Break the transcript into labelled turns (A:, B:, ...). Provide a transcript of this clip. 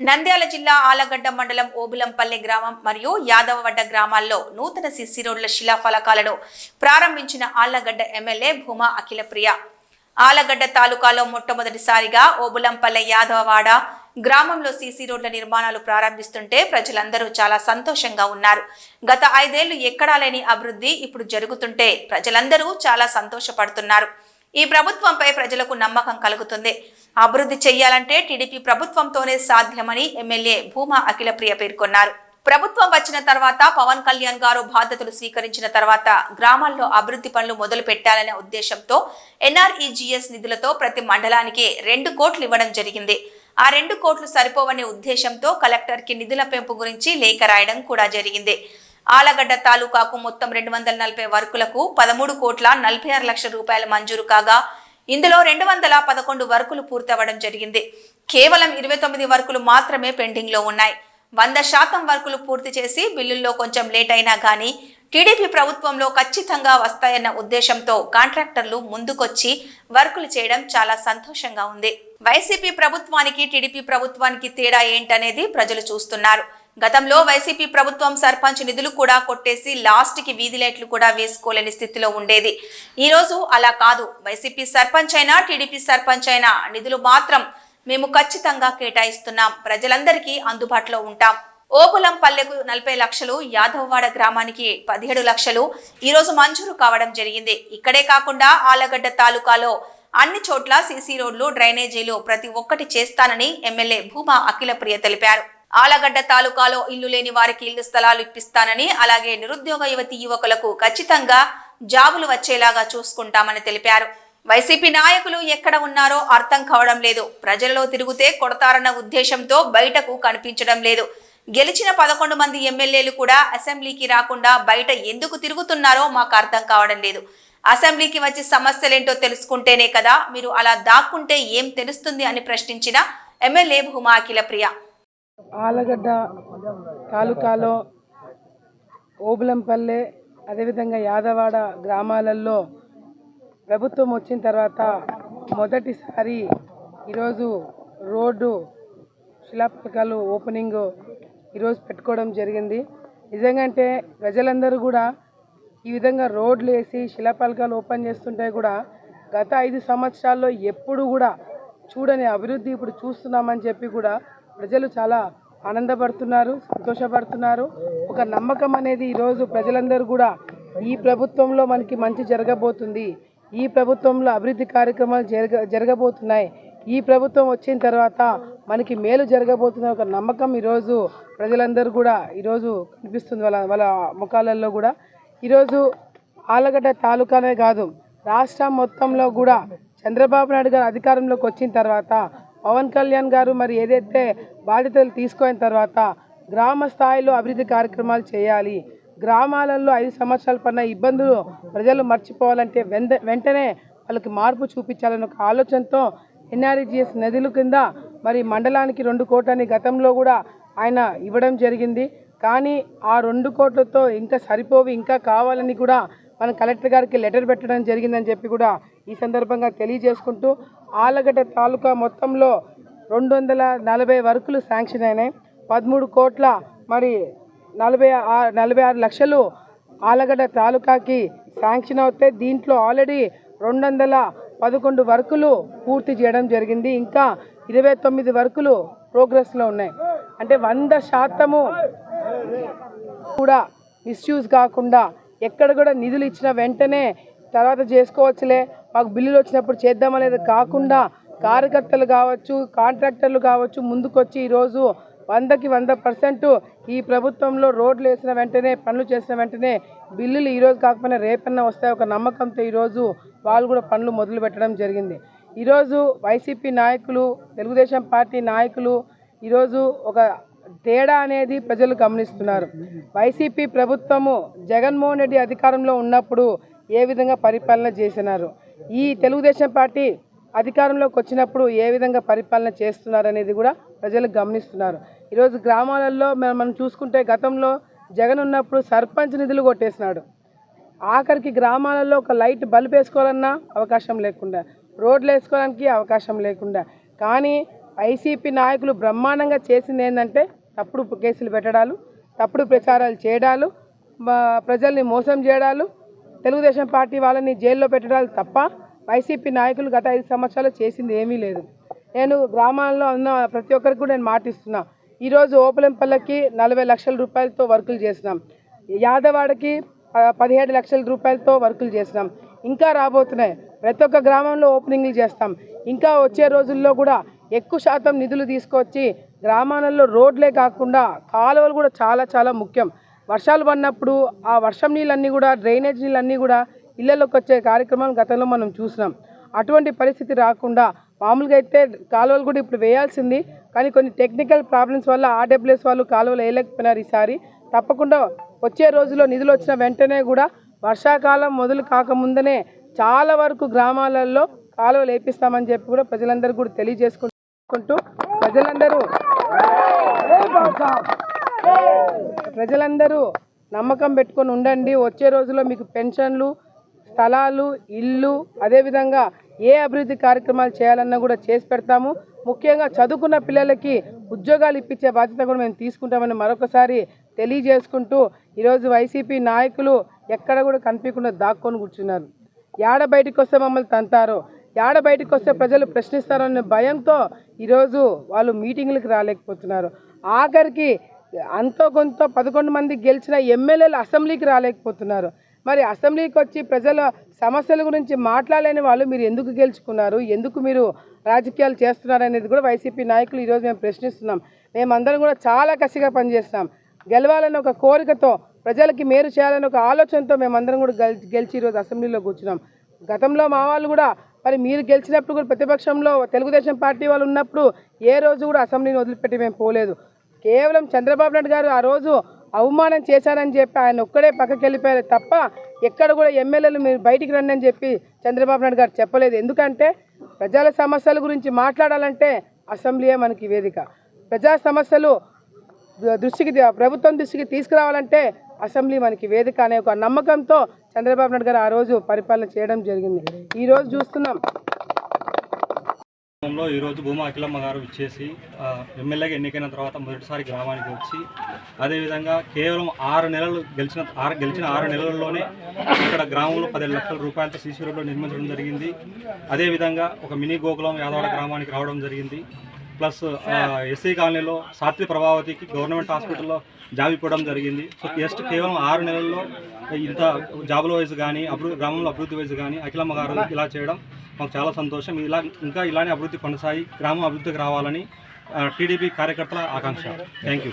A: నంద్యాల జిల్లా ఆలగడ్డ మండలం ఓబులంపల్లె గ్రామం మరియు యాదవవడ్డ గ్రామాల్లో నూతన సిసి రోడ్ల శిలాఫలకాలను ప్రారంభించిన ఆళ్ళగడ్డ ఎమ్మెల్యే భూమా అఖిలప్రియ. ఆలగడ్డ తాలూకాలో మొట్టమొదటిసారిగా ఓబులంపల్లె యాదవవాడ గ్రామంలో సీసీ రోడ్ల నిర్మాణాలు ప్రారంభిస్తుంటే ప్రజలందరూ చాలా సంతోషంగా ఉన్నారు. గత ఐదేళ్ళు ఎక్కడా లేని అభివృద్ధి ఇప్పుడు జరుగుతుంటే ప్రజలందరూ చాలా సంతోషపడుతున్నారు. ఈ ప్రభుత్వంపై ప్రజలకు నమ్మకం కలుగుతుంది. అభివృద్ధి చేయాలంటే టీడీపీ ప్రభుత్వంతోనే సాధ్యమని ఎమ్మెల్యే భూమా అఖిలప్రియ పేర్కొన్నారు. ప్రభుత్వం వచ్చిన తర్వాత పవన్ కళ్యాణ్ గారు బాధ్యతలు స్వీకరించిన తర్వాత గ్రామాల్లో అభివృద్ధి పనులు మొదలు పెట్టాలనే ఉద్దేశంతో ఎన్ఆర్ఈజీఎస్ నిధులతో ప్రతి మండలానికి రెండు కోట్లు ఇవ్వడం జరిగింది. ఆ రెండు కోట్లు సరిపోవనే ఉద్దేశంతో కలెక్టర్కి నిధుల పెంపు గురించి లేఖ రాయడం కూడా జరిగింది. ఆలగడ్డ తాలూకాకు మొత్తం రెండు వందల నలభై వర్కులకు పదమూడు కోట్ల నలభై ఆరు లక్షల రూపాయలు మంజూరు కాగా ఇందులో రెండు వందల పదకొండు వర్కులు పూర్తవడం జరిగింది. కేవలం ఇరవై తొమ్మిది వర్కులు మాత్రమే పెండింగ్లో ఉన్నాయి. వంద శాతం వర్కులు పూర్తి చేసి బిల్లుల్లో కొంచెం లేట్ అయినా కానీ టీడీపీ ప్రభుత్వంలో ఖచ్చితంగా వస్తాయన్న ఉద్దేశంతో కాంట్రాక్టర్లు ముందుకొచ్చి వర్కులు చేయడం చాలా సంతోషంగా ఉంది. వైసీపీ ప్రభుత్వానికి టీడీపీ ప్రభుత్వానికి తేడా ఏంటనేది ప్రజలు చూస్తున్నారు. గతంలో వైసీపీ ప్రభుత్వం సర్పంచ్ నిధులు కూడా కొట్టేసి లాస్ట్కి వీధి లైట్లు కూడా వేసుకోలేని స్థితిలో ఉండేది. ఈ రోజు అలా కాదు. వైసీపీ సర్పంచ్ అయినా టీడీపీ సర్పంచ్ అయినా నిధులు మాత్రం మేము ఖచ్చితంగా కేటాయిస్తున్నాం. ప్రజలందరికీ అందుబాటులో ఉంటాం. ఓపులం పల్లెకు నలభై లక్షలు యాదవవాడ గ్రామానికి పదిహేడు లక్షలు. ఈరోజు మంజూరు కావడం జరిగింది. ఇక్కడే కాకుండా ఆలగడ్డ తాలూకాలో అన్ని చోట్ల సీసీ రోడ్లు డ్రైనేజీలు ప్రతి ఒక్కటి చేస్తానని ఎమ్మెల్యే భూమా అఖిలప్రియ తెలిపారు. ఆలగడ్డ తాలూకాలో ఇల్లు లేని వారికి ఇల్లు స్థలాలు ఇప్పిస్తానని అలాగే నిరుద్యోగ యువతి యువకులకు ఖచ్చితంగా జాబులు వచ్చేలాగా చూసుకుంటామని తెలిపారు. వైసీపీ నాయకులు ఎక్కడ ఉన్నారో అర్థం కావడం లేదు. ప్రజలలో తిరుగుతే కొడతారన్న ఉద్దేశంతో బయటకు కనిపించడం లేదు. గెలిచిన పదకొండు మంది ఎమ్మెల్యేలు కూడా అసెంబ్లీకి రాకుండా బయట ఎందుకు తిరుగుతున్నారో మాకు అర్థం కావడం లేదు. అసెంబ్లీకి వచ్చి సమస్యలేంటో తెలుసుకుంటేనే కదా మీరు అలా దాక్కుంటే ఏం తెలుస్తుంది అని ప్రశ్నించిన ఎమ్మెల్యే భూమా అఖిల ప్రియ.
B: ఆలగడ్డ తాలూకాలో ఓబులంపల్లె అదేవిధంగా యాదవాడ గ్రామాలలో ప్రభుత్వం వచ్చిన తర్వాత మొదటిసారి ఈరోజు రోడ్డు శిలాపథకాలు ఓపెనింగ్ ఈరోజు పెట్టుకోవడం జరిగింది. నిజంగా అంటే ప్రజలందరూ కూడా ఈ విధంగా రోడ్లు వేసి శిలాఫలకాలు ఓపెన్ చేస్తుంటే కూడా గత ఐదు సంవత్సరాల్లో ఎప్పుడు కూడా చూడని అభివృద్ధి ఇప్పుడు చూస్తున్నామని చెప్పి కూడా ప్రజలు చాలా ఆనందపడుతున్నారు సంతోషపడుతున్నారు. ఒక నమ్మకం అనేది ఈరోజు ప్రజలందరూ కూడా ఈ ప్రభుత్వంలో మనకి మంచి జరగబోతుంది. ఈ ప్రభుత్వంలో అభివృద్ధి కార్యక్రమాలు జరగ జరగబోతున్నాయి. ఈ ప్రభుత్వం వచ్చిన తర్వాత మనకి మేలు జరగబోతున్న ఒక నమ్మకం ఈరోజు ప్రజలందరూ కూడా ఈరోజు కనిపిస్తుంది వాళ్ళ వాళ్ళ ముఖాలలో కూడా. ఈరోజు ఆలగడ్డ తాలూకానే కాదు రాష్ట్రం మొత్తంలో కూడా చంద్రబాబు నాయుడు గారు అధికారంలోకి వచ్చిన తర్వాత పవన్ కళ్యాణ్ గారు మరి ఏదైతే బాధ్యతలు తీసుకున్న తర్వాత గ్రామ స్థాయిలో అభివృద్ధి కార్యక్రమాలు చేయాలి. గ్రామాలలో ఐదు సంవత్సరాల పడిన ఇబ్బందులు ప్రజలు మర్చిపోవాలంటే వెంటనే వాళ్ళకి మార్పు చూపించాలని ఒక ఆలోచనతో ఎన్ఆర్జిఎస్ నదుల కింద మరి మండలానికి రెండు కోట్లని గతంలో కూడా ఆయన ఇవ్వడం జరిగింది. కానీ ఆ రెండు కోట్లతో ఇంకా సరిపోవి ఇంకా కావాలని కూడా మన కలెక్టర్ గారికి లెటర్ పెట్టడం జరిగిందని చెప్పి కూడా ఈ సందర్భంగా తెలియజేసుకుంటూ ఆలగడ్డ తాలూకా మొత్తంలో రెండు వందల నలభై వర్కులు శాంక్షన్ అయినాయి. పదమూడు కోట్ల మరి నలభై నలభై ఆరు లక్షలు ఆలగడ్డ తాలూకాకి శాంక్షన్ అవుతే దీంట్లో ఆల్రెడీ రెండు వందల పదకొండు వర్కులు పూర్తి చేయడం జరిగింది. ఇంకా ఇరవై తొమ్మిది వర్కులు ప్రోగ్రెస్లో ఉన్నాయి. అంటే వంద శాతము కూడా మిస్యూజ్ కాకుండా ఎక్కడ కూడా నిధులు ఇచ్చిన వెంటనే తర్వాత చేసుకోవచ్చులే. మాకు బిల్లులు వచ్చినప్పుడు చేద్దామనేది కాకుండా కార్యకర్తలు కావచ్చు కాంట్రాక్టర్లు కావచ్చు ముందుకొచ్చి ఈరోజు వందకి వంద పర్సెంట్ ఈ ప్రభుత్వంలో రోడ్లు వేసిన వెంటనే పనులు చేసిన వెంటనే బిల్లులు ఈరోజు కాకపోయినా రేపన్నా వస్తాయి ఒక నమ్మకంతో ఈరోజు వాళ్ళు కూడా పనులు మొదలు పెట్టడం జరిగింది. ఈరోజు వైసీపీ నాయకులు తెలుగుదేశం పార్టీ నాయకులు ఈరోజు ఒక తేడా అనేది ప్రజలు గమనిస్తున్నారు. వైసీపీ ప్రభుత్వము జగన్మోహన్ రెడ్డి అధికారంలో ఉన్నప్పుడు ఏ విధంగా పరిపాలన చేసినారు? ఈ తెలుగుదేశం పార్టీ అధికారంలోకి వచ్చినప్పుడు ఏ విధంగా పరిపాలన చేస్తున్నారు అనేది కూడా ప్రజలు గమనిస్తున్నారు. ఈరోజు గ్రామాలలో మనం మనం చూసుకుంటే గతంలో జగన్ ఉన్నప్పుడు సర్పంచ్ నిధులు కొట్టేసినాడు. ఆఖరికి గ్రామాలలో ఒక లైట్ బల్బ్ వేసుకోవాలన్నా అవకాశం లేకుండా రోడ్లు వేసుకోవడానికి అవకాశం లేకుండా. కానీ వైసీపీ నాయకులు బ్రహ్మాండంగా చేసింది ఏంటంటే తప్పుడు కేసులు పెట్టడాలు తప్పుడు ప్రచారాలు చేయడాలు ప్రజల్ని మోసం చేయడాలు తెలుగుదేశం పార్టీ వాళ్ళని జైల్లో పెట్టడాలు తప్ప వైసీపీ నాయకులు గత ఐదు సంవత్సరాలు చేసింది ఏమీ లేదు. నేను గ్రామాల్లో ఉన్న ప్రతి ఒక్కరికి కూడా నేను మాటిస్తున్నా. ఈరోజు ఓపలెంపల్లకి నలభై లక్షల రూపాయలతో వర్కులు చేసినాం. యాదవాడకి పదిహేడు లక్షల రూపాయలతో వర్కులు చేసినాం. ఇంకా రాబోతున్నాయి. ప్రతి ఒక్క గ్రామంలో ఓపెనింగ్లు చేస్తాం. ఇంకా వచ్చే రోజుల్లో కూడా ఎక్కువ శాతం నిధులు తీసుకొచ్చి గ్రామాలలో రోడ్లే కాకుండా కాలువలు కూడా చాలా చాలా ముఖ్యం. వర్షాలు పడినప్పుడు ఆ వర్షం నీళ్ళన్నీ కూడా డ్రైనేజ్ నీళ్ళన్నీ కూడా ఇళ్ళలోకి వచ్చే కార్యక్రమం గతంలో మనం చూసినాం. అటువంటి పరిస్థితి రాకుండా మామూలుగా అయితే కాలువలు కూడా ఇప్పుడు వేయాల్సింది. కానీ కొన్ని టెక్నికల్ ప్రాబ్లమ్స్ వల్ల ఆర్డబ్ల్యూఎస్ వాళ్ళు కాలువలు వేయలేకపోయినారు ఈసారి. తప్పకుండా వచ్చే రోజుల్లో నిధులు వచ్చిన వెంటనే కూడా వర్షాకాలం మొదలు కాకముందనే చాలా వరకు గ్రామాలలో కాలువలు వేపిస్తామని చెప్పి కూడా ప్రజలందరూ కూడా తెలియజేసుకుంటూ ప్రజలందరూ ప్రజలందరూ నమ్మకం పెట్టుకొని ఉండండి. వచ్చే రోజుల్లో మీకు పెన్షన్లు స్థలాలు ఇల్లు అదేవిధంగా ఏ అభివృద్ధి కార్యక్రమాలు చేయాలన్నా కూడా చేసి పెడతాము. ముఖ్యంగా చదువుకున్న పిల్లలకి ఉద్యోగాలు ఇప్పించే బాధ్యత కూడా మేము తీసుకుంటామని మరొకసారి తెలియజేసుకుంటూ ఈరోజు వైసీపీ నాయకులు ఎక్కడ కూడా కనిపించకుండా దాక్కొని కూర్చున్నారు. యాడ బయటికి వస్తే మమ్మల్ని తంతారో? యాడ బయటికి వస్తే ప్రజలు ప్రశ్నిస్తారనే భయంతో ఈరోజు వాళ్ళు మీటింగ్లకు రాలేకపోతున్నారు. ఆఖరికి అంతో కొంత పదకొండు మంది గెలిచిన ఎమ్మెల్యేలు అసెంబ్లీకి రాలేకపోతున్నారు. మరి అసెంబ్లీకి వచ్చి ప్రజల సమస్యల గురించి మాట్లాడలేని వాళ్ళు మీరు ఎందుకు గెలుచుకున్నారు? ఎందుకు మీరు రాజకీయాలు చేస్తున్నారు అనేది కూడా వైసీపీ నాయకులు ఈరోజు మేము ప్రశ్నిస్తున్నాం. మేమందరం కూడా చాలా కసిగా పనిచేస్తున్నాం. గెలవాలని ఒక కోరికతో ప్రజలకి మేలు చేయాలని ఒక ఆలోచనతో మేమందరం కూడా గెలిచి ఈరోజు అసెంబ్లీలో కూర్చున్నాం. గతంలో మా వాళ్ళు కూడా మరి మీరు గెలిచినప్పుడు కూడా ప్రతిపక్షంలో తెలుగుదేశం పార్టీ వాళ్ళు ఉన్నప్పుడు ఏ రోజు కూడా అసెంబ్లీని వదిలిపెట్టి మేము పోలేదు. కేవలం చంద్రబాబు నాయుడు గారు ఆ రోజు అవమానం చేశారని చెప్పి ఆయన ఒక్కడే పక్కకి వెళ్ళిపోయారు తప్ప ఎక్కడ కూడా ఎమ్మెల్యేలు మీరు బయటికి రండి అని చెప్పి చంద్రబాబు నాయుడు గారు చెప్పలేదు. ఎందుకంటే ప్రజల సమస్యల గురించి మాట్లాడాలంటే అసెంబ్లీయే మనకి వేదిక. ప్రజా సమస్యలు దృష్టికి ప్రభుత్వం దృష్టికి తీసుకురావాలంటే అసెంబ్లీ మనకి వేదిక అనే ఒక నమ్మకంతో చంద్రబాబు నాయుడు గారు ఆ రోజు పరిపాలన చేయడం జరిగింది. ఈరోజు చూస్తున్నాం.
C: గ్రామంలో ఈరోజు భూమా అఖిలమ్మ గారు ఇచ్చేసి ఎమ్మెల్యేగా ఎన్నికైన తర్వాత మొదటిసారి గ్రామానికి వచ్చి అదేవిధంగా కేవలం ఆరు నెలలు గెలిచిన ఆరు గెలిచిన ఆరు నెలల్లోనే ఇక్కడ గ్రామంలో పదిహేను లక్షల రూపాయలతో సీసీ రోడ్లు నిర్మించడం జరిగింది. అదేవిధంగా ఒక మినీ గోకులం యాదవాడ గ్రామానికి రావడం జరిగింది. ప్లస్ ఎస్సీ కాలనీలో సాత్వి ప్రభావతికి గవర్నమెంట్ హాస్పిటల్లో జాబ్ ఇవ్వడం జరిగింది. సో జస్ట్ కేవలం ఆరు నెలల్లో ఇంత జాబుల వైజ్ కానీ అభివృద్ధి గ్రామంలో అభివృద్ధి వైజ్ కానీ అఖిలమ్మ గారు ఇలా చేయడం మాకు చాలా సంతోషం. ఇలా ఇంకా ఇలానే అభివృద్ధి కొనసాగి గ్రామం అభివృద్ధికి రావాలని టీడీపీ కార్యకర్తల ఆకాంక్ష. Thank you